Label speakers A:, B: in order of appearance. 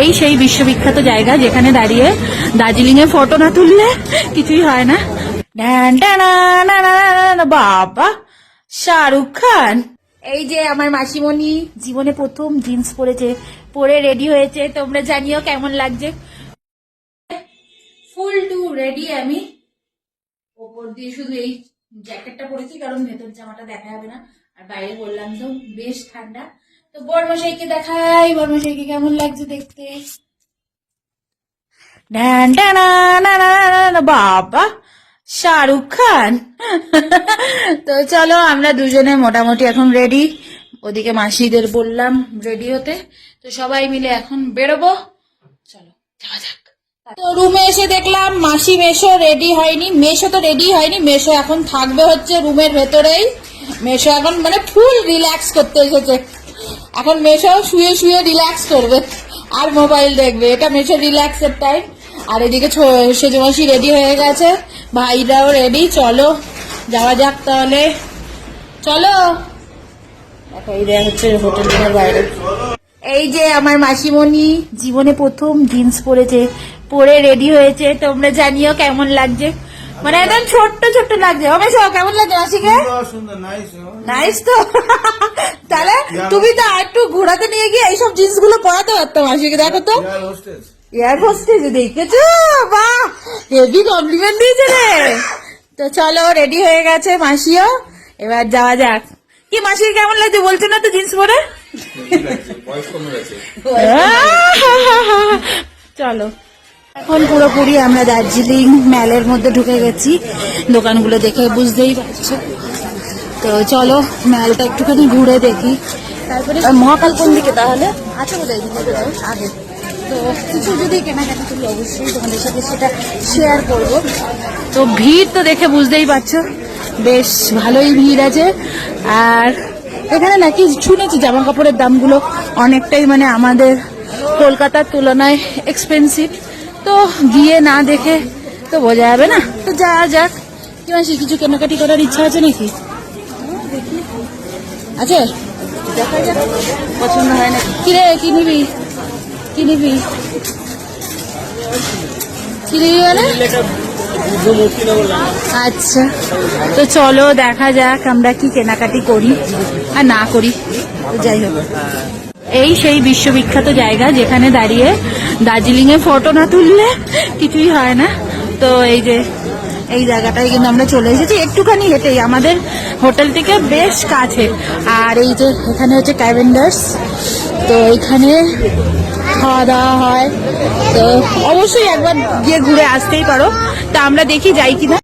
A: এই সেই বিশ্ববিখ্যাত জায়গা যেখানে দাঁড়িয়ে দার্জিলিং এ ফটো না তুললে কিছুই হয় না, বাবা শাহরুখ খান। এই যে আমার মাসিমণি জীবনে প্রথম জিন্স পরেছে পরে রেডি হয়েছে তোমরা জানিও কেমন লাগছে? ফুল টু রেডি আমি। ওপর দিয়ে শুধু এই জ্যাকেটটা পরেছি কারণ ভেতর জামাটা দেখা যাবে না। আর বাইরে বললাম তো বেশ ঠান্ডা। তো বর্মশাইকে দেখাই, বর্মশাইকে কেমন লাগছে দেখতে? বাবা, শাহরুখ খান। তো চলো, আমরা দুজনে মোটামুটি এখন রেডি ওদিকে মাসিদের বললাম রেডি হতে। তো সবাই মিলে এখন বেরোবো। চলো, যাওয়া যাক। তো রুমে এসে দেখলাম মাসি মেশো রেডি হয়নি। মেশো তো রেডি হয়নি, মেশো এখন থাকবে হচ্ছে রুমের ভেতরেই। মেশো এখন মানে ফুল রিল্যাক্স করতে এসেছে। এখন মেশো, শুয়ে শুয়ে রিল্যাক্স করবে। আর মোবাইল দেখবে। এটা মেশো রিল্যাক্সের টাইম আর এদিকে ছো- সেজো মাসি রেডি হয়ে গেছে। ভাইরাও রেডি চলো, যাওয়া যাক তাহলে। চলো। হচ্ছে হোটেল এই যে আমার মাসিমণি, জীবনে প্রথম জিন্স পরেছে। পরে রেডি হয়েছে। তোমরা জানিও কেমন লাগছে। মানে একদম ছোট্ট ছোট্ট লাগছে। ও মেশো কেমন লাগছে মাসিকে
B: নাইস
A: তো। তাহলে তুমি তো আর একটু ঘোরাতে নিয়ে গিয়ে এইসব জিন্সগুলো পরাতে পারতো মাসিকে দেখো তো।
B: এয়ার
A: হোস্টেজ দেখেছ? বাহ! হেভি কমপ্লিমেন্ট দিয়েছে রে। তো চলো রেডি হয়ে গেছে মাসিও। এবার যাওয়া যাক। কি মাসির কেমন লাগছে? বলছো না তো জিন্স পরে? চলো। এখন পুরোপুরি আমরা দার্জিলিং ম্যালের মধ্যে ঢুকে গেছি। দোকানগুলো দেখে বুঝতেই পারছ। তো চলো ম্যালটা একটুখানি ঘুরে দেখি। তারপরে মহাকাল কোন দিকে তাহলে? আছে বোধহয় আগে। তো কিছু যদি কেনাকাটা করি অবশ্যই তোমাদের সাথে সেটা শেয়ার করব। তো ভিড় তো দেখে বুঝতেই পারছ। বেশ ভালোই ভিড় আছে। আর এখানে নাকি শুনেছি জামা কাপড়ের দামগুলো অনেকটাই মানে আমাদের কলকাতার তুলনায় এক্সপেন্সিভ তো গিয়ে না দেখে তো বোঝা যাবে না। তো যা যাক কি মাসি কিছু কেনাকাটি করার ইচ্ছা আছে নাকি? আছে? পছন্দ হয় না কি নিবি? কি নিবি? কি নিবি মানে? আচ্ছা তো চলো দেখা যাক আমরা কি কেনাকাটি করি আর না করি। যাই হোক। এই সেই বিশ্ববিখ্যাত জায়গা যেখানে দাঁড়িয়ে দার্জিলিং এ ফটো না তুললে কিছুই হয় না। তো এই যে, এই জায়গাটায় কিন্তু আমরা চলে এসেছি। একটুখানি হেঁটেই। আমাদের হোটেল থেকে বেশ কাছে। আর এই যে, এখানে হচ্ছে ক্যাভেন্ডার্স তো এখানে খাওয়া দাওয়া হয়। তো অবশ্যই একবার গিয়ে ঘুরে আসতেই পারো। তা আমরা দেখি যাই কিনা।